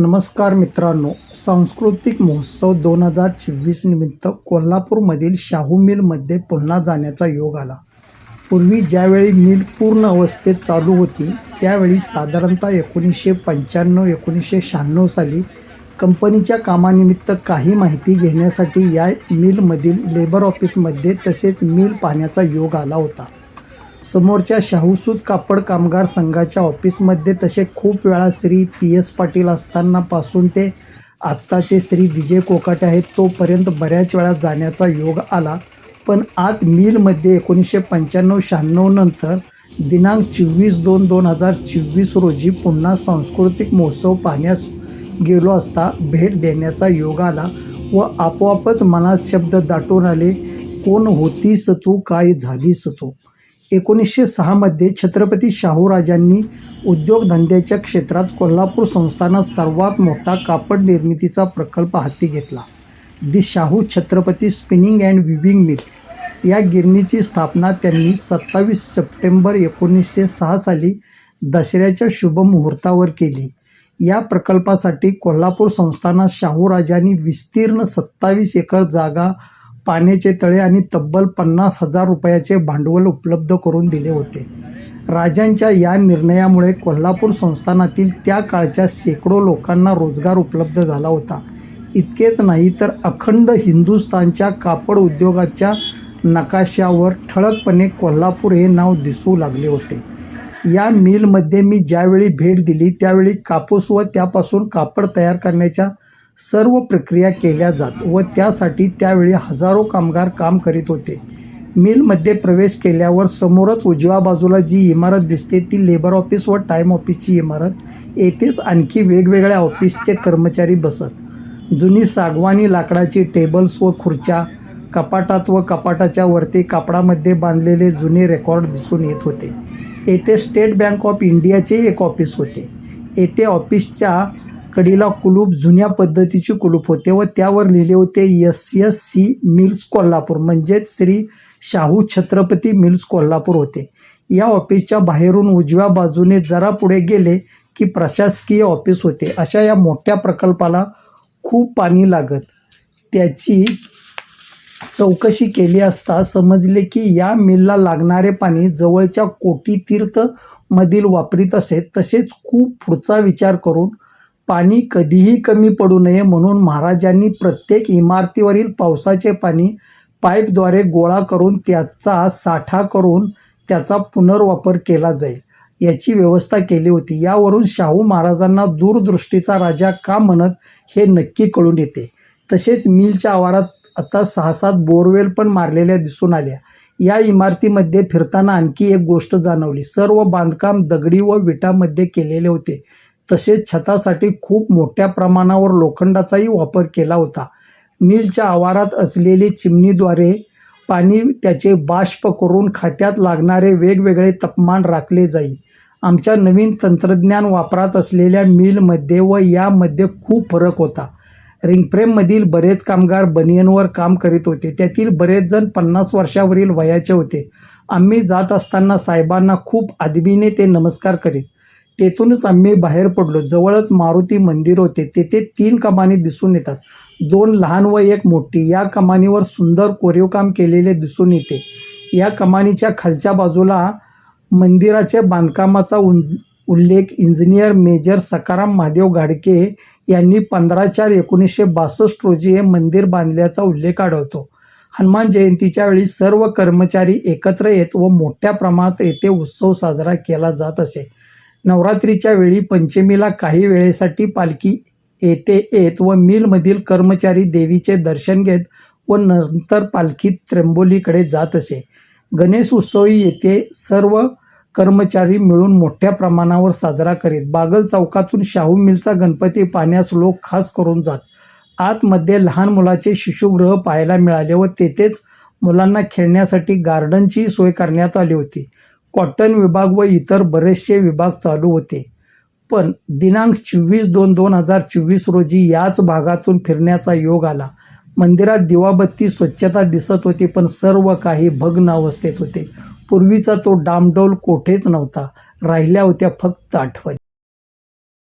नमस्कार मित्रांनो सांस्कृतिक महोत्सव दोन हजार चोवीस निमित्त कोल्हापूरमधील शाहू मिलमध्ये पुन्हा जाण्याचा योग आला. पूर्वी ज्यावेळी मिल पूर्ण अवस्थेत चालू होती त्यावेळी साधारणतः एकोणीसशे पंच्याण्णव एकोणीसशे शहाण्णव साली कंपनीच्या कामानिमित्त काही माहिती घेण्यासाठी या मिलमधील लेबर ऑफिसमध्ये तसेच मिल पाहण्याचा योग आला होता. समोरच्या शाहूसूत कापड कामगार संघाच्या ऑफिसमध्ये तसे खूप वेळा श्री पी एस पाटील असतानापासून ते आत्ताचे श्री विजय कोकाटे आहेत तोपर्यंत बऱ्याच वेळा जाण्याचा योग आला. पण आत मिलमध्ये एकोणीसशे पंच्याण्णव शहाण्णव नंतर दिनांक चोवीस दोन दोन हजार चोवीस रोजी पुन्हा सांस्कृतिक महोत्सव पाहण्यास गेलो असता भेट देण्याचा योग आला व आपोआपच मनात शब्द दाटून आले कोण होतीस तू? काय झालीस तू? एकोणीसशे सहामध्ये छत्रपती शाहूराजांनी उद्योगधंद्याच्या क्षेत्रात कोल्हापूर संस्थानात सर्वात मोठा कापड निर्मितीचा प्रकल्प हाती घेतला. The Shahu Chhatrapati spinning and weaving mills या गिरणीची स्थापना त्यांनी सत्तावीस सप्टेंबर एकोणीसशे सहा साली दसऱ्याच्या शुभमुहूर्तावर केली. या प्रकल्पासाठी कोल्हापूर संस्थानात शाहूराजांनी विस्तीर्ण सत्तावीस एकर जागा पाण्याचे तळे आणि तब्बल पन्नास हजार रुपयाचे भांडवल उपलब्ध करून दिले होते. राजांच्या या निर्णयामुळे कोल्हापूर संस्थानातील त्या काळच्या शेकडो लोकांना रोजगार उपलब्ध झाला होता. इतकेच नाही तर अखंड हिंदुस्थानच्या कापड उद्योगाच्या नकाशावर ठळकपणे कोल्हापूर हे नाव दिसू लागले होते. या मिलमध्ये मी ज्यावेळी भेट दिली त्यावेळी कापूस व त्यापासून कापड तयार करण्याच्या सर्व प्रक्रिया केल्या जात व त्यासाठी त्यावेळी हजारो कामगार काम करीत होते. मिलमध्ये प्रवेश केल्यावर समोरच उजव्या बाजूला जी इमारत दिसते ती लेबर ऑफिस व टाईम ऑफिसची इमारत. येथेच आणखी वेगवेगळ्या ऑफिसचे कर्मचारी बसत. जुनी सागवानी लाकडाची टेबल्स व खुर्च्या कपाटात व कपाटाच्या वरती कापडामध्ये बांधलेले जुने रेकॉर्ड दिसून येत होते. येथे स्टेट बँक ऑफ इंडियाचे एक ऑफिस होते. येथे ऑफिसच्या कडीला कुलूप जुन्या पद्धतीची कुलूप होते व त्यावर लिहिले होते S S C mills Kolhapur. म्हणजेच श्री शाहू छत्रपती मिल्स कोल्हापूर होते. या ऑफिसच्या बाहेरून उजव्या बाजूने जरा पुढे गेले की प्रशासकीय ऑफिस होते. अशा या मोठ्या प्रकल्पाला खूप पाणी लागत. त्याची चौकशी केली असता समजले की या मिलला लागणारे पाणी जवळच्या कोटी तीर्थमधील वापरीत असे. तसेच खूप पुढचा विचार करून पाणी कधीही कमी पडू नये म्हणून महाराजांनी प्रत्येक इमारतीवरील पावसाचे पाणी पाईपद्वारे गोळा करून त्याचा साठा करून त्याचा पुनर्वापर केला जाईल याची व्यवस्था केली होती. यावरून शाहू महाराजांना दूरदृष्टीचा राजा का म्हणत हे नक्की कळून येते. तसेच मिलच्या आवारात आता सहा सात बोरवेल पण मारलेल्या दिसून आल्या. या इमारतीमध्ये फिरताना आणखी एक गोष्ट जाणवली. सर्व बांधकाम दगडी व विटामध्ये केलेले होते. तसेच छतासाठी खूप मोठ्या प्रमाणावर लोखंडाचाही वापर केला होता. मिलच्या आवारात असलेली चिमणीद्वारे पाणी त्याचे बाष्प करून खात्यात लागणारे वेगवेगळे तापमान राखले जाई. आमच्या नवीन तंत्रज्ञान वापरात असलेल्या मिलमध्ये व यामध्ये खूप फरक होता. रिंगफ्रेममधील बरेच कामगार बनियनवर काम करीत होते. त्यातील बरेच जण पन्नास वर्षावरील वयाचे होते. आम्ही जात असताना साहेबांना खूप आदबीने ते नमस्कार करीत. तेथूनच आम्ही बाहेर पडलो. जवळच मारुती मंदिर होते. तेथे तीन कमानी दिसून येतात. दोन लहान व एक मोठी. या कमानीवर सुंदर कोरीवकाम केलेले दिसून येते. या कमानीच्या खालच्या बाजूला मंदिराच्या बांधकामाचा उंज उल्लेख इंजिनियर मेजर सकाराम महादेव गाडके यांनी पंधरा चार एकोणीसशे बासष्ट रोजी हे मंदिर बांधल्याचा उल्लेख आढळतो. हनुमान जयंतीच्या वेळी सर्व कर्मचारी एकत्र येत व मोठ्या प्रमाणात येथे उत्सव साजरा केला जात असे. नवरात्रीच्या वेळी पंचमीला काही वेळेसाठी पालखी येते येत व मिलमधील कर्मचारी देवीचे दर्शन घेत व नंतर पालखी त्र्यंबोलीकडे जात असे. गणेश उत्सवही येथे सर्व कर्मचारी मिळून मोठ्या प्रमाणावर साजरा करीत. बागल चौकातून शाहू मिलचा गणपती पाहण्यास लोक खास करून जात. आतमध्ये लहान मुलाचे शिशुगृह पाहायला मिळाले व तेथेच मुलांना खेळण्यासाठी गार्डनची सोय करण्यात आली होती. कॉटन विभाग व इतर बरेचसे विभाग चालू होते. पण दिनांक चोवीस दोन दोन हजार चोवीस रोजी याच भागातून फिरण्याचा योग आला. मंदिरात दिवाबत्ती स्वच्छता दिसत होती पण सर्व काही भग्न अवस्थेत होते. पूर्वीचा तो डामडौल कोठेच नव्हता. राहिल्या होत्या फक्त आठवणी.